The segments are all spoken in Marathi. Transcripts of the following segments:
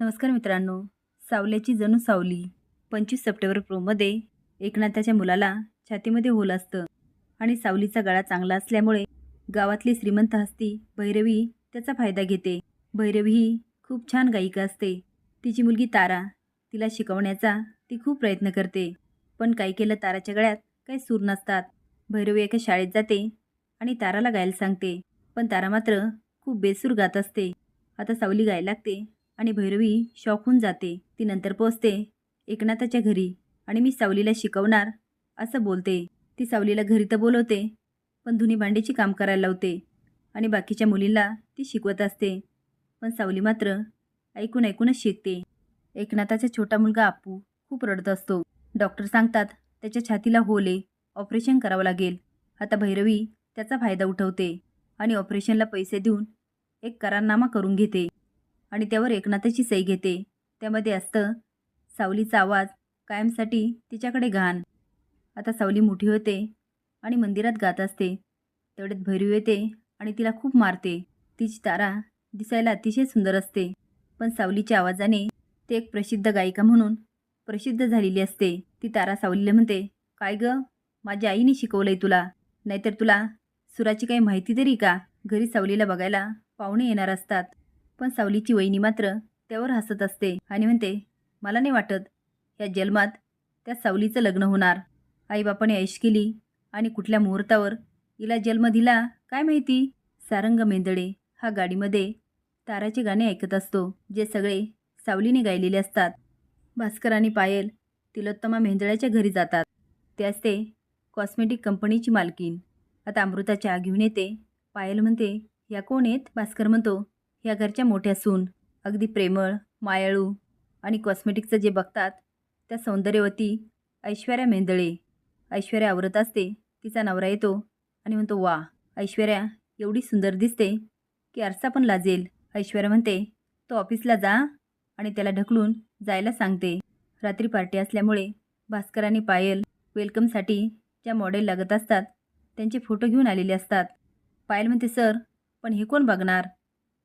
नमस्कार मित्रांनो. सावल्याची जणू सावली पंचवीस सप्टेंबर प्रोमध्ये एकनाथाच्या मुलाला छातीमध्ये होल असतं आणि सावलीचा गळा चांगला असल्यामुळे गावातली श्रीमंत हस्ती भैरवी त्याचा फायदा घेते. भैरवी ही खूप छान गायिका असते. तिची मुलगी तारा तिला शिकवण्याचा ती खूप प्रयत्न करते. पण काही केलं ताराच्या गळ्यात? काही सूर नसतात. भैरवी एका शाळेत जाते आणि ताराला गायला सांगते. पण तारा मात्र खूप बेसूर गात असते. आता सावली गायला लागते आणि भैरवी शॉक होऊन जाते. ती नंतर पोचते. एकनाथाच्या घरी आणि मी सावलीला शिकवणार असं बोलते. ती सावलीला घरी तर बोलवते पण धुनी भांडीची काम करायला लावते आणि बाकीच्या मुलींना ती शिकवत असते. पण सावली मात्र ऐकून ऐकूनच शिकते. एकनाथाचा छोटा मुलगा आपू खूप रडत असतो. डॉक्टर सांगतात त्याच्या छातीला होले ऑपरेशन करावं लागेल. आता भैरवी त्याचा फायदा उठवते आणि ऑपरेशनला पैसे देऊन एक करारनामा करून घेते. आणि त्यावर एकनाथाची सही घेते. त्यामध्ये असतं सावलीचा आवाज कायमसाठी तिच्याकडे घाण. आता सावली मोठी होते आणि मंदिरात गात असते. तेवढ्यात भैरू येते आणि तिला खूप मारते. तिची तारा दिसायला अतिशय सुंदर असते. पण सावलीच्या आवाजाने ते एक प्रसिद्ध गायिका म्हणून प्रसिद्ध झालेली असते. ती तारा सावलीला म्हणते काय ग? माझ्या आईने शिकवलंय तुला. नाहीतर तुला सुराची काही माहिती तरी का? घरी सावलीला बघायला पाहुणे येणार असतात. पण सावलीची वहिनी मात्र त्यावर हसत असते आणि म्हणते मला नाही वाटत या जन्मात त्या सावलीचं लग्न होणार. आईबापाने ऐश केली आणि कुठल्या मुहूर्तावर हिला जन्म दिला काय माहिती? सारंग मेंदळे हा गाडीमध्ये ताराचे गाणे ऐकत असतो जे सगळे सावलीने गायलेले असतात. भास्कर आणि पायल तिलोत्तमा मेंदळ्याच्या घरी जातात. ते असते कॉस्मेटिक कंपनीची मालकीन आता अमृता चहा घेऊन येते. पायल म्हणते या कोण आहेत? भास्कर म्हणतो ह्या घरच्या मोठ्या सून अगदी प्रेमळ मायाळू आणि कॉस्मेटिकचं जे बघतात त्या सौंदर्यवती ऐश्वर्या मेंदळे. ऐश्वर्या आवरत असते तिचा नवरा येतो आणि म्हणतो वा ऐश्वर्या एवढी सुंदर दिसते की आरसा पण लाजेल. ऐश्वर्या म्हणते तो ऑफिसला जा आणि त्याला ढकलून जायला सांगते. रात्री पार्टी असल्यामुळे भास्कर आणि पायल वेलकमसाठी ज्या मॉडेल लागत असतात त्यांचे फोटो घेऊन आलेले असतात. पायल म्हणते सर पण हे कोण बघणार?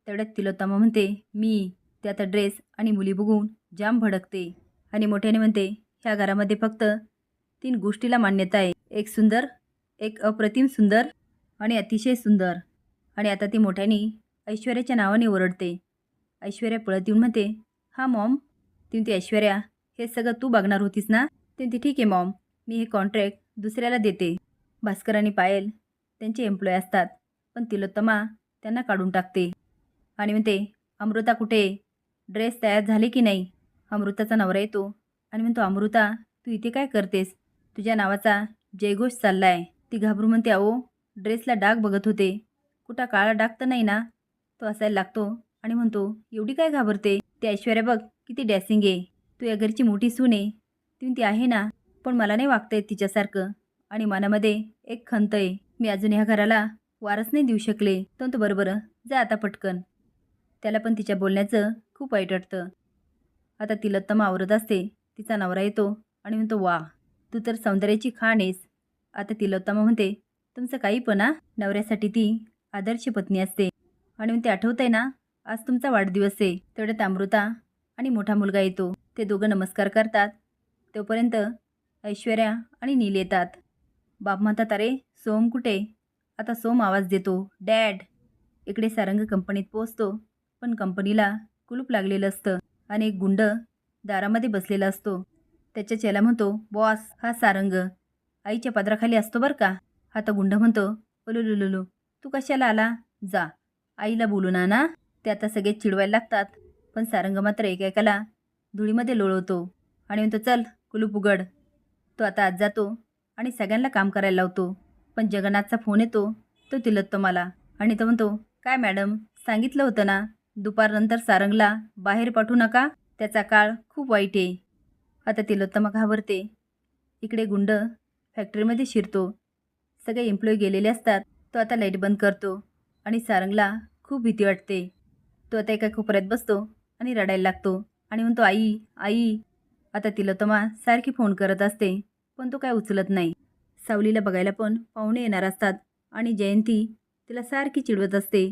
तेवढ्यात तिलोत्तमा म्हणते मी ते आता ड्रेस आणि मुली बघून जाम भडकते. आणि मोठ्याने म्हणते ह्या घरामध्ये फक्त तीन गोष्टीला मान्यता आहे. एक सुंदर एक अप्रतिम सुंदर आणि अतिशय सुंदर. आणि आता ती मोठ्याने ऐश्वर्याच्या नावाने ओरडते. ऐश्वर्या पळत येऊन म्हणते हा मॉम ती ऐश्वर्या हे सगळं तू बघणार होतीस ना? ती ठीक आहे मॉम मी हे कॉन्ट्रॅक्ट दुसऱ्याला देते. भास्कर आणि पायल त्यांचे एम्प्लॉय असतात पण तिलोत्तमा त्यांना काढून टाकते. आणि म्हणते अमृता कुठे? ड्रेस तयार झाले की नाही? अमृताचा नवरा येतो. आणि म्हणतो अमृता तू इथे काय करतेस? तुझ्या नावाचा जयघोष चालला आहे ती घाबरून म्हणते अहो ड्रेसला डाग बघत होते. कुठं काळा डाग तर नाही ना? तो असायला लागतो. आणि म्हणतो एवढी काय घाबरते? ती ऐश्वर्या बघ किती डॅसिंग आहे. तू या घरची मोठी सून आहे. ती म्हणते आहे ना पण मला नाही वागता येत तिच्यासारखं. आणि मनामध्ये एक खंत आहे. मी अजून ह्या घराला वारस नाही देऊ शकले. तर तो बरोबर जा आता पटकन. त्याला पण तिच्या बोलण्याचं खूप वाईट वाटतं. आता तिलोत्तमा आवरत असते तिचा नवरा येतो आणि म्हणतो वा तू तर सौंदर्याची खाण आहेस. आता तिलोत्तमा म्हणते तुमचं काही पण नवऱ्यासाठी ती आदर्श पत्नी असते. आणि म्हणते आठवत आहे ना आज तुमचा वाढदिवस आहे तेवढ्यात अमृता आणि मोठा मुलगा येतो ते दोघं नमस्कार करतात. तोपर्यंत ऐश्वर्या आणि नील येतात. बाप म्हणतात अरे सोम कुठे? आता सोम आवाज देतो डॅड. इकडे सारंग कंपनीत पोचतो पण कंपनीला कुलूप लागलेलं असतं आणि एक गुंड दारामध्ये बसलेला असतो. त्याच्या चेला म्हणतो बॉस हा सारंग. आईच्या पदराखाली असतो बरं का? हा तर गुंड म्हणतो लुलू तू कशाला आला? जा. आईला बोलून ना ते आता सगळे चिडवायला लागतात पण सारंग मात्र एकेकाला धुळीमध्ये लोळवतो आणि म्हणतो चल कुलूप उघड. तो आता आज जातो आणि सगळ्यांना काम करायला लावतो. पण जगन्नाथचा फोन येतो तो तिलततो मला आणि तो म्हणतो काय मॅडम सांगितलं होतं ना दुपारनंतर सारंगला बाहेर पाठवू नका त्याचा काळ खूप वाईट आहे. आता तिलोत्तमा घाबरते. इकडे गुंड फॅक्टरीमध्ये शिरतो. सगळे एम्प्लॉई गेलेले असतात. तो आता लाइट बंद करतो आणि सारंगला खूप भीती वाटते. तो आता एका कोपऱ्यात बसतो आणि रडायला लागतो आणि म्हणतो आई आई. आता तिलोत्तमा सारखी फोन करत असते पण तो काय उचलत नाही. सावलीला बघायला पण पाहुणे येणार असतात आणि जयंती तिला सारखी चिडवत असते.